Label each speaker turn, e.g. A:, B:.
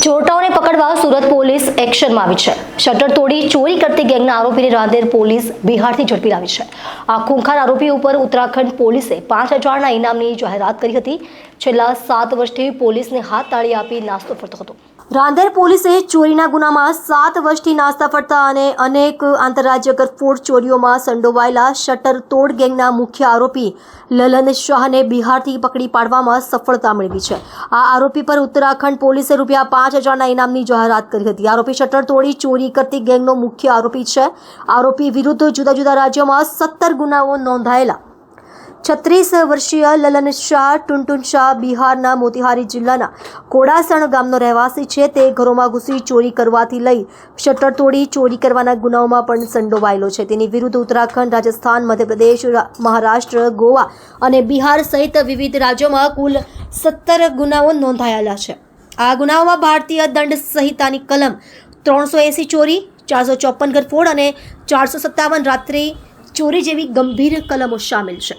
A: ચોરટાઓને પકડવા સુરત પોલીસ એક્શનમાં આવી છે. શટર તોડી ચોરી કરતી ગેંગના આરોપીને રાંદેર પોલીસ બિહારથી ઝડપી લાવી છે. આ ખૂંખાર આરોપી ઉપર ઉત્તરાખંડ પોલીસે પાંચ હજારના ઇનામની જાહેરાત કરી હતી. છેલ્લા સાત વર્ષથી પોલીસને હાથ તાળી આપી નાસ્તો ફરતો હતો. રાંદેર પોલીસે ચોરીના ગુનામાં સાત વર્ષથી નાસ્તા ફરતા અને અનેક આંતરરાજ્ય ગરફોડ ચોરીઓમાં સંડોવાયેલા શટર તોડ ગેંગના મુખ્ય આરોપી લલન શાહને બિહારથી પકડી પાડવામાં સફળતા મેળવી છે. આ આરોપી પર ઉત્તરાખંડ પોલીસે રૂપિયા પાંચ હજારના ઇનામની જાહેરાત કરી હતી. આરોપી શટર તોડી ચોરી કરતી ગેંગનો મુખ્ય આરોપી છે. આરોપી વિરુદ્ધ જુદા જુદા રાજ્યોમાં સત્તર ગુનાઓ નોંધાયેલા. છત્રીસ વર્ષીય લલન શાહ, ટુનટુન શાહ બિહારના મોતિહારી જિલ્લાના કોડાસણ ગામનો રહેવાસી છે. તે ઘરોમાં ઘૂસી ચોરી કરવાથી લઈ શટર તોડી ચોરી કરવાના ગુનાઓમાં પણ સંડોવાયેલો છે. તેની વિરુદ્ધ ઉત્તરાખંડ, રાજસ્થાન, મધ્યપ્રદેશ, મહારાષ્ટ્ર, ગોવા અને બિહાર સહિત વિવિધ રાજ્યોમાં કુલ સત્તર ગુનાઓ નોંધાયેલા છે. આ ગુનાઓમાં ભારતીય દંડ સંહિતાની કલમ ત્રણસો એંસી ચોરી, ચારસો ચોપન ગરફોડ અને ચારસો સત્તાવન રાત્રિ ચોરી જેવી ગંભીર કલમો સામેલ છે.